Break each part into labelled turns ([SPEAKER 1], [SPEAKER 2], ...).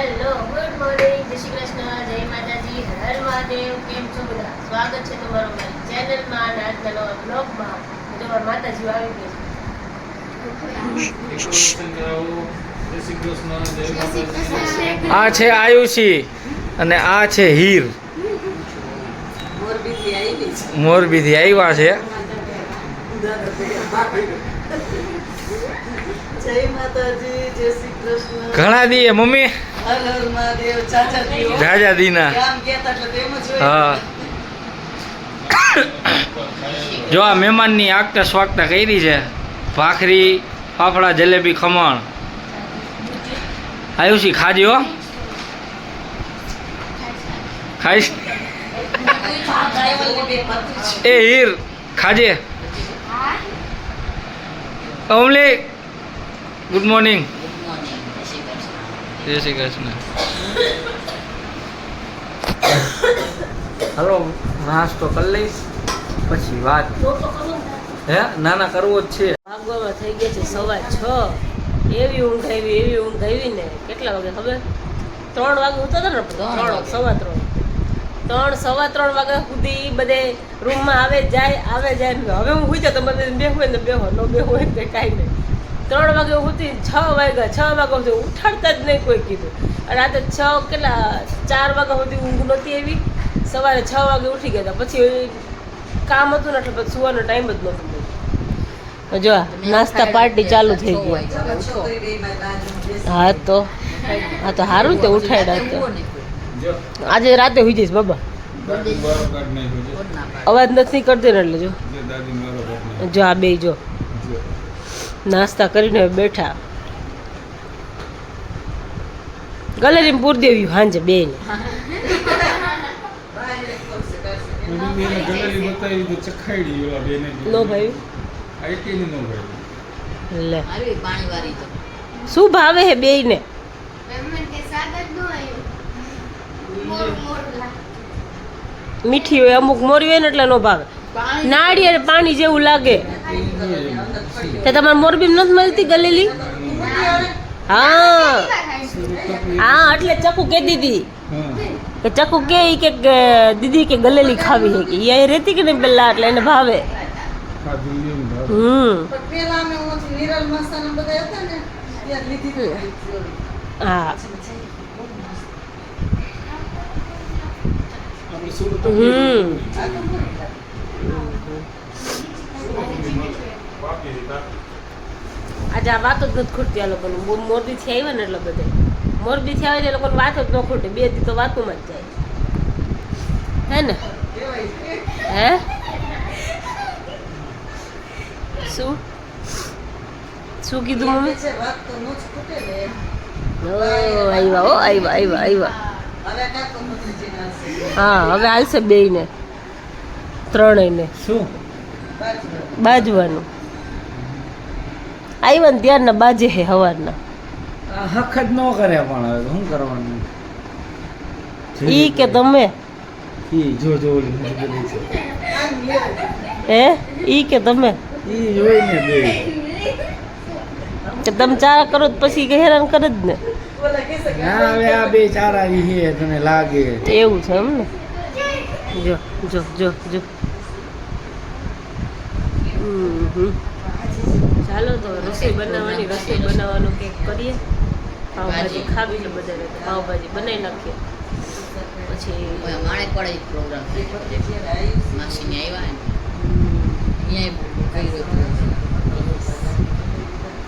[SPEAKER 1] Hello good morning જય શ્રી કૃષ્ણ જય માતાજી. હર મહાદેવ. કેમ છો બધા? સ્વાગત છે તમારું મારી ચેનલમાં અને આજના નવા બ્લોગમાં. હું તમારા માતાજી આવી ગઈ
[SPEAKER 2] આ છે આયુષી અને આ છે હીર.
[SPEAKER 3] મોરબીથી આવી છે.
[SPEAKER 2] આવ્યા છે.
[SPEAKER 3] જય માતાજી જય શ્રી કૃષ્ણ.
[SPEAKER 2] ઘણા દીએ મમ્મી. જાજા દીના હા. જો આ મહેમાનની આગતા સ્વાગતા કરી છે. ભાખરી ફાફડા જલેબી ખમણ. આયુષી છે હો. ખાઈશ. એ હીર ખાજે. અમલી ગુડ મોર્નિંગ. જય શ્રી કૃષ્ણ હલો નાસ્તો કરી લઈશ. પછી વાત. હે ના ના કરવો જ છે.
[SPEAKER 1] ભાગવામાં થઈ ગયા છે સવા છ. એવી ઊંઘ આવી એવી ઊંઘ આવી ને. કેટલા વાગે ખબર? ત્રણ વાગે ઉતા ને ત્રણ સવા ત્રણ. ત્રણ સવા ત્રણ વાગ્યા સુધી બધે રૂમમાં આવે જાય આવે જાય. હવે હું હોય તો બધે બેહું હોય ને બેહો ન બે હોય ને તે કાંઈ નહીં. ત્રણ વાગે સુધી છ વાગ્યા છ વાગ્યા સુધી ઉઠાડતા જ નહીં કોઈ કીધું. અને રાતે છ કેટલા ચાર વાગ્યા સુધી ઊંઘ નહોતી એવી સવારે છ વાગે ઉઠી ગયા હતા પછી કામ હતું ને એટલે પછી સુવાનો ટાઈમ જ નહોતો મળ્યો. જો આ નાસ્તા પાર્ટી ચાલુ થઈ ગઈ. હા તો. હા તો. સારું તે ઉઠાડ્યા તો આજે રાતે હોઈ જઈશ બાબા. અવાજ નથી કરતી ને એટલે જો. જો આ બે જો. નાસ્તા કરીને બેઠા. ગલેરી પૂર દેવી સાંજે બે ને. નો ભાઈ. લે. શું ભાવે હે બે ને? મીઠી હોય, અમુક મોરી હોય ને એટલે નો ભાવે. નાળિયેર પાણી જેવું લાગે. તે તમારે મોરબી નથી મળતી ગલેલી? હા. હા, એટલે ચકુ કે દીદી કે ચકુ કે ઈ કે કે દીદી કે ગલેલી ખાવી હે કે ઈ અહીં રહેતી કે નહીં પેલા? એટલે એને ભાવે. હમ.
[SPEAKER 3] પણ પેલા અમે ઓછી નિરલ મસાલા બધા હતા ને ત્યાં લીધી હતી.
[SPEAKER 1] હા હમ
[SPEAKER 3] આ તો
[SPEAKER 1] આ વાતો જ નથી ખૂટતી આ લોકોને. બહુ મોરબીથી આવ્યા ને એટલે બધે. મોરબીથી આવે છે એ લોકોને વાતો જ ન ખૂટે. બે દી તો વાતોમાં જ જાય. હે ને? હે? શું? શું કીધું મમ્મી?
[SPEAKER 3] નો ને.
[SPEAKER 1] આવ્યા ઓ આવ્યા આવ્યા આવ્યા. હા હવે હાલશે બેયને. ત્રણેયને.
[SPEAKER 2] શું?
[SPEAKER 3] બાજુ.
[SPEAKER 1] બાજવાનું આવ્યા ને ત્યારના બાજે હે હવારના.
[SPEAKER 2] જ ન કરે પણ હવે શું કરવાનું?
[SPEAKER 1] ઈ કે તમે.
[SPEAKER 2] ઈ જો જો ઓલી છે.
[SPEAKER 1] હે? ઈ કે તમે.
[SPEAKER 2] ઈ જોઈને બે.
[SPEAKER 1] કે તમે ચારા કરો પછી કે હેરાન કરે જ ને.
[SPEAKER 2] ના હવે આ બે ચારા ઈ હે તને લાગે.
[SPEAKER 1] એવું છે એમ ને? જો જો જો જો. હમ હમ. ચાલો તો રસોઈ બનાવવાની રસોઈ બનાવવાનું કંઈક કરીએ. પાવભાજી ખાવી છે બધાને તો પાવભાજી બનાવી નાખીએ. પછી
[SPEAKER 4] માણેકવાડા એક પ્રોગ્રામ માસીને આવ્યા ને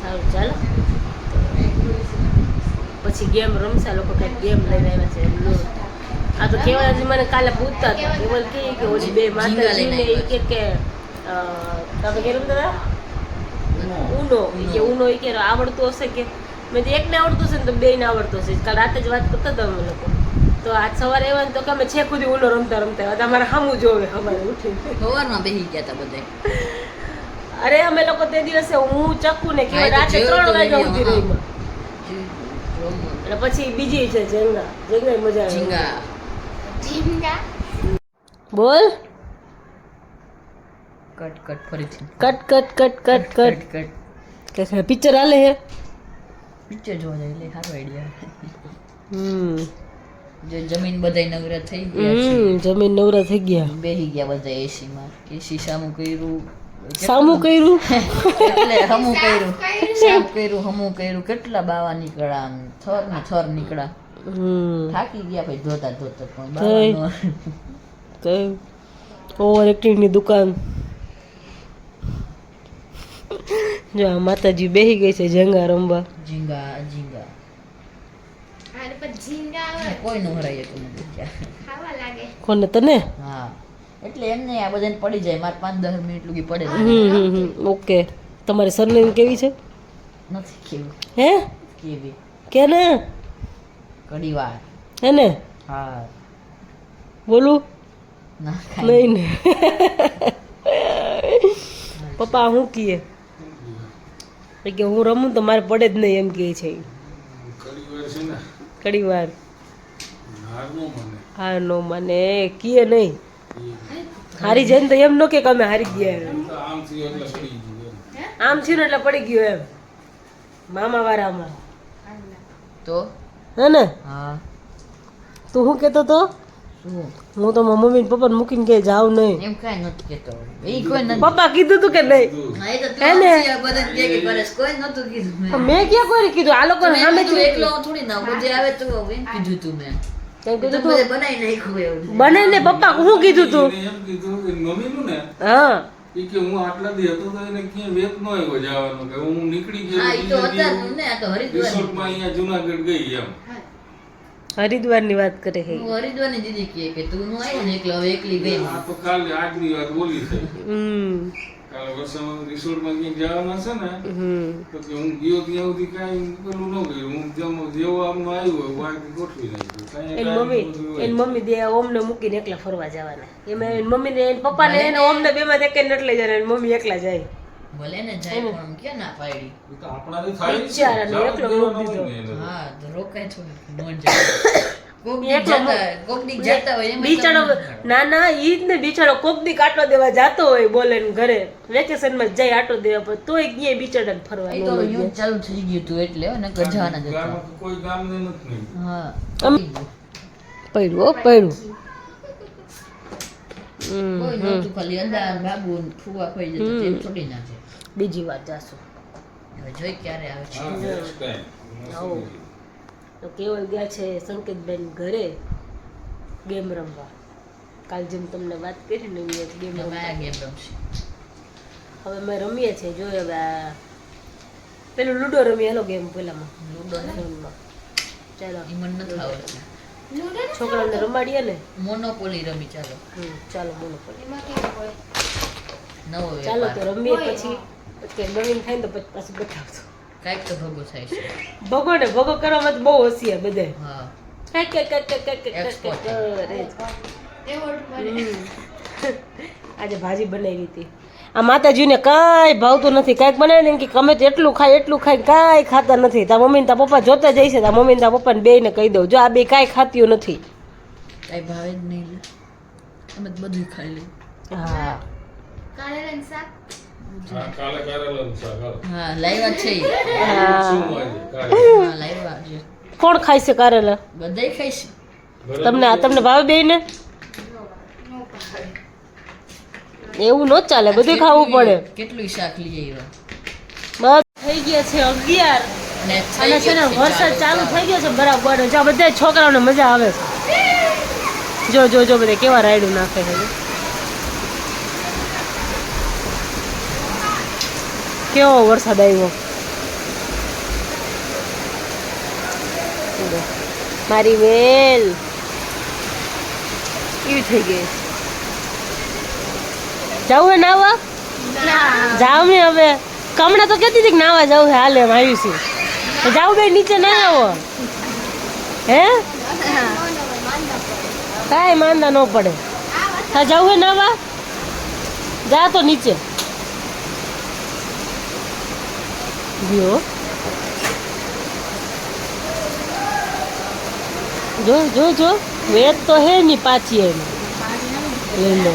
[SPEAKER 1] સારું ચાલો. પછી ગેમ રમશે લોકો કંઈક ગેમ લઈને આવ્યા છે. એમ લો. આ તો કેવલ મને કાલે પૂછતા હતા. કેવલ કે ઓલી બે માતાજી ને કે કે તમે કે રમતા હતા? ઉનો કે ઉનો એ કે આવડતું હશે કે મેં તો એકને આવડતું હશે ને તો બેયને આવડતું હશે. કાલ રાતે જ વાત કરતા હતા અમે લોકો. તો આજ સવારે એવા તો કે અમે છે ખુદી ઉનો રમતા રમતા હતા અમારે સામું જોવે અમારે ઉઠી
[SPEAKER 4] સવારમાં બેસી ગયા હતા બધા.
[SPEAKER 1] અરે અમે લોકો તે દિવસે હું ચક્કુ ને કે રાતે ત્રણ સુધી
[SPEAKER 4] video,
[SPEAKER 1] રહીમાં. અને પછી બીજી છે જેંગા જેંગા મજા આવે. બોલ.
[SPEAKER 4] કટ કટ ફરીથી.
[SPEAKER 1] Cut cut cut cut cut
[SPEAKER 4] cut.
[SPEAKER 1] કે પિક્ચર હાલે હે?
[SPEAKER 4] પિક્ચર જોવા જાય એટલે સારો આઈડિયા
[SPEAKER 1] હમ.
[SPEAKER 4] જે જમીન બધાય નવરા થઈ ગયા છે.
[SPEAKER 1] હમ જમીન નવરા થઈ ગયા.
[SPEAKER 4] બેહી ગયા બધા એસી માં. એસી સામું કર્યું.
[SPEAKER 1] સામું કર્યું?
[SPEAKER 4] એટલે હમું કર્યું. સાફ કર્યું હમું કર્યું. કેટલા બાવા નીકળ્યા આમ? થર ને થર નીકળ્યા. થાકી ગયા ભાઈ ધોતા ધોતા પણ? બાવાનો
[SPEAKER 1] કઈ ઓવર એક્ટિંગની દુકાન. જો આ માતાજી બેહી ગઈ છે જંગા રમવા.
[SPEAKER 4] ઝીંગા ઝીંગા. કોઈ નો હરાય કે મને
[SPEAKER 1] કોને તને?
[SPEAKER 4] હા. એટલે એમને આ બધાને પડી જાય. મારે પાંચ દસ મિનિટ લગી પડે
[SPEAKER 1] હમ હમ હમ. ઓકે. તમારી સરનેમ કેવી છે?
[SPEAKER 4] નથી કેવું.
[SPEAKER 1] હે?
[SPEAKER 4] કેવી.
[SPEAKER 1] કે ને
[SPEAKER 4] કડીવાર.
[SPEAKER 1] હે ને
[SPEAKER 4] હા.
[SPEAKER 1] બોલું.
[SPEAKER 4] ના
[SPEAKER 1] નહીં ને. પપ્પા હું કીએ? કે હું રમું તો મારે પડે જ નહીં એમ કહે છે. ઘણી વાર હા નો મને. કીએ નહીં. હારી જઈને તો એમ ન કે અમે હારી ગયા એમ. આમ થયું એટલે પડી ગયું એમ. મામા વારામાં
[SPEAKER 4] તો?
[SPEAKER 1] હે ને?
[SPEAKER 4] હા.
[SPEAKER 1] તું શું કહેતો તો? હું તો મારા મમ્મી ને પપ્પાને મૂકીને કે જાવ નહીં.
[SPEAKER 4] એમ કઈ નથી કેતો એ કોઈ નથી.
[SPEAKER 1] પપ્પા કીધું તું કે નહીં.
[SPEAKER 4] કોઈ કીધું મેં.
[SPEAKER 1] મેં ક્યાં કોઈ કીધું? આ લોકો સામે
[SPEAKER 4] એકલો થોડી ના બધે આવે તો એમ કીધું તું મેં.
[SPEAKER 1] બને ને પપ્પા હું કીધું તું?
[SPEAKER 5] એમ કીધું કે મમ્મીનું ને
[SPEAKER 1] હા.
[SPEAKER 5] કે હું આટલા દી હતો તો એને ક્યાંય વેત ન આવ્યો જવાનો કે હું નીકળી ગયો
[SPEAKER 4] હા તો હતા ને આ તો હરિદ્વાર
[SPEAKER 5] રિસોર્ટમાં અહીંયા જુનાગઢ ગઈ એમ.
[SPEAKER 1] હરિદ્વારની વાત કરે છે
[SPEAKER 4] હું હરિદ્વારની દીદી કહે કે તું નું આવ્યો ને એકલો હવે એકલી ગઈ
[SPEAKER 5] આ તો કાલે આજની વાત બોલી છે.
[SPEAKER 1] હમ.
[SPEAKER 5] કાલે વરસાદમાં રિસોર્ટમાં ક્યાંક જવાના છે ને
[SPEAKER 1] હમ.
[SPEAKER 5] તો કે હું ગયો ત્યાં સુધી કાંઈ પેલું ન ગયું હું જમો જેવો આમનો આવ્યો હોય વાંકી ગોઠવી નાખ્યું.
[SPEAKER 1] એની મમ્મી એની મમ્મી દે ઓમને મૂકીને એકલા ફરવા જવાના. એમાં એની મમ્મીને એની પપ્પાને એને ઓમને બેમાં એક એટલે જાય એની મમ્મી એકલા જાય.
[SPEAKER 4] ભલે ને જાય પણ આમ પાડી?
[SPEAKER 5] તો આપણાથી થાય
[SPEAKER 1] બિચારાને એકલો.
[SPEAKER 4] હા તો રોકાય જાય
[SPEAKER 1] બિચારો ના ના ઈ જ ને બિચારો કોક દી દેવા જાતો હોય બોલે ઘરે. વેકેશનમાં જાય આટો દેવા પણ તોય ક્યાંય બિચારાને ફરવા
[SPEAKER 4] એ તો યુદ્ધ ચાલુ થઈ ગયું હતું એટલે હો, નકર જવાના જ હતા.
[SPEAKER 5] ગામમાં કોઈ ગામને નથી
[SPEAKER 4] હા
[SPEAKER 1] પડ્યું હો પડ્યું.
[SPEAKER 4] કોઈ નહોતું ખાલી અંદા બાબુ ને ફુવા ખોઈ જતું તેમ થોડી ના છે
[SPEAKER 1] બીજી વાર જાશું.
[SPEAKER 4] હવે જોઈ ક્યારે આવે છે.
[SPEAKER 1] તો કેવલ ગયા છે સંકેતબેન ઘરે ગેમ રમવા. કાલ જેમ તમને વાત કરી ને એવી ગેમ
[SPEAKER 4] ગેમ રમશે.
[SPEAKER 1] હવે અમે રમીએ છીએ જો હવે આ પેલું લૂડો રમીએ હેલો ગેમ પેલામાં.
[SPEAKER 4] લૂડો
[SPEAKER 1] ફોનમાં. ચાલો.
[SPEAKER 4] ઈ મને નથી આવડતું.
[SPEAKER 1] છોકરાઓને રમાડીએ ને?
[SPEAKER 4] મોનોપોલી રમી ચાલો.
[SPEAKER 1] ચાલો બોલો
[SPEAKER 4] નવો
[SPEAKER 1] ચાલો તો રમીએ પછી. પછી નવીન થાય ને તો પછી પાછું બતાવજો.
[SPEAKER 4] કાંઈક તો ભગો થાય છે.
[SPEAKER 1] ભગો ને ભગો કરવામાં તો બહુ હોશિયાર બધે
[SPEAKER 4] હા.
[SPEAKER 1] કાંઈક કાંઈક કાંઈક કાંઈક. આજે ભાજી બનાવી હતી. આ માતાજીને કાંઈ ભાવતું નથી. કાંઈક બનાવીને કે ગમે જેટલું ખાય એટલું ખાય કાંઈ ખાતા નથી. તા મમ્મી તા પપ્પા જોતા જાય છે તા મમ્મી તા પપ્પાને બેયને કહી દઉં. જો આ બે કાંઈ ખાતીયું નથી.
[SPEAKER 4] કાંઈ ભાવે જ નહીં અમે બધું ખાઈ લઈએ.
[SPEAKER 1] હા.
[SPEAKER 5] હા, કાલે શાક, હાલો.
[SPEAKER 4] ખાય છે?
[SPEAKER 5] કારેલા.
[SPEAKER 4] બધા
[SPEAKER 1] કોણ ખાય છે કારેલા?
[SPEAKER 4] બધાય ખાઈશ
[SPEAKER 5] બરાબર?
[SPEAKER 1] તમને તમને ભાવે ને? એવું ન ચાલે બધું ખાવું પડે.
[SPEAKER 4] કેટલું શાક લઈ આવ્યા?
[SPEAKER 1] થઈ ગયા છે અગિયાર.
[SPEAKER 4] અને
[SPEAKER 1] છે ને વરસાદ ચાલુ થઈ ગયો છે બરાબર. જો બધા છોકરાઓને મજા આવે. છે જો જો જો બધા કેવા રાયડું નાખે છે. કેવો વરસાદ આવ્યો? મારી વેલ. એવી થઈ ગઈ? જવું હે નાવા? જાવ ને હવે. કમણા તો કહેતી હતી કે નાવા જવું હે હાલે એમ આવ્યું છે. જાઉં જાવ બે નીચે ના આવો. હે? કાંઈ માંદા ન પડે. હા જવું હે નાવા? જા તો નીચે. ગયો જો જો જો. વેત તો હે ની પાછી એમ. લો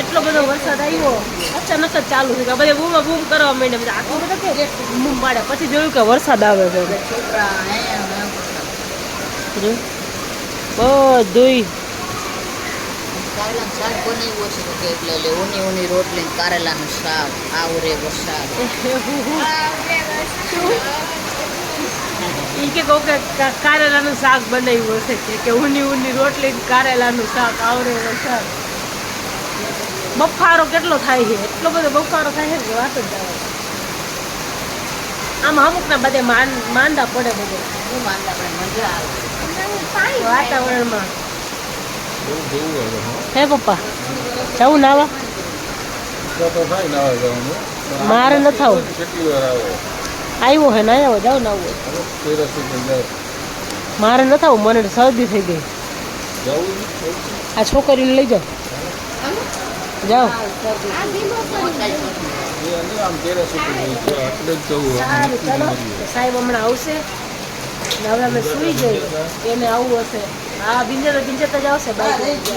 [SPEAKER 1] એટલો બધો વરસાદ આવ્યો અચાનક જ ચાલુ થઈ ગયો. બધે બૂમ બૂમ કરવા માંડ્યા. બધા આખું બધા કે બૂમ પાડે. પછી જોયું કે વરસાદ આવે છે? બધુંય.
[SPEAKER 4] કારેલાનું શાક બનાવ્યું હશે કે એટલે એટલે ઊની ઊની રોટલી કારેલાનું શાક આવરે વરસાદ.
[SPEAKER 1] ઈ કે કોકે કા- કારેલાનું શાક બનાવ્યું હશે કે કે ઉની ઊની રોટલી કારેલાનું શાક આવરે વરસાદ. બફારો કેટલો થાય છે? એટલો બધો બફારો થાય છે કે વાત જ જવા આમ અમુક ના બધે માંદ પડે બધે.
[SPEAKER 4] માંદા પડે મજા આવે.
[SPEAKER 1] વાતાવરણમાં. હે પપ્પા જવું નાવા મારે ન થાવ. આવ્યો હે ના આવ્યો જાવ ના આવો
[SPEAKER 5] હવે તેરસથી પણ જાય
[SPEAKER 1] મારે ન થવું, મને શરદી થઈ ગઈ. આ છોકરીને લઈ જાઓ જાઓ સાહેબ, હમણાં આવશે. હવે અમે સુઈ જઈએ એને આવું હશે. હા બિંજર બિંજર જ આવશે બાઈક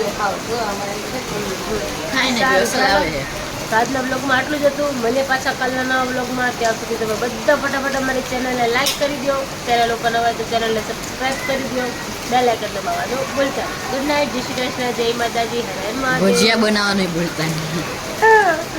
[SPEAKER 4] ખાઈને જ અસર આવે. છે
[SPEAKER 1] આજના બ્લોગમાં આટલું જ હતું. મને પાછા કાલના નવા બ્લોગમાં ત્યાં સુધી તમે બધા ફટાફટ અમારી ચેનલને લાઈક કરી દો ત્યારે લોકો નવા તો ચેનલને સબસ્ક્રાઈબ કરી દો બે લાઈકન દબાવવાનું બોલતા ગુડ નાઇટ જય શ્રી કૃષ્ણ. જય માતાજી. હરે
[SPEAKER 4] ભજીયા બનાવવાનું ભૂલતા નહીં.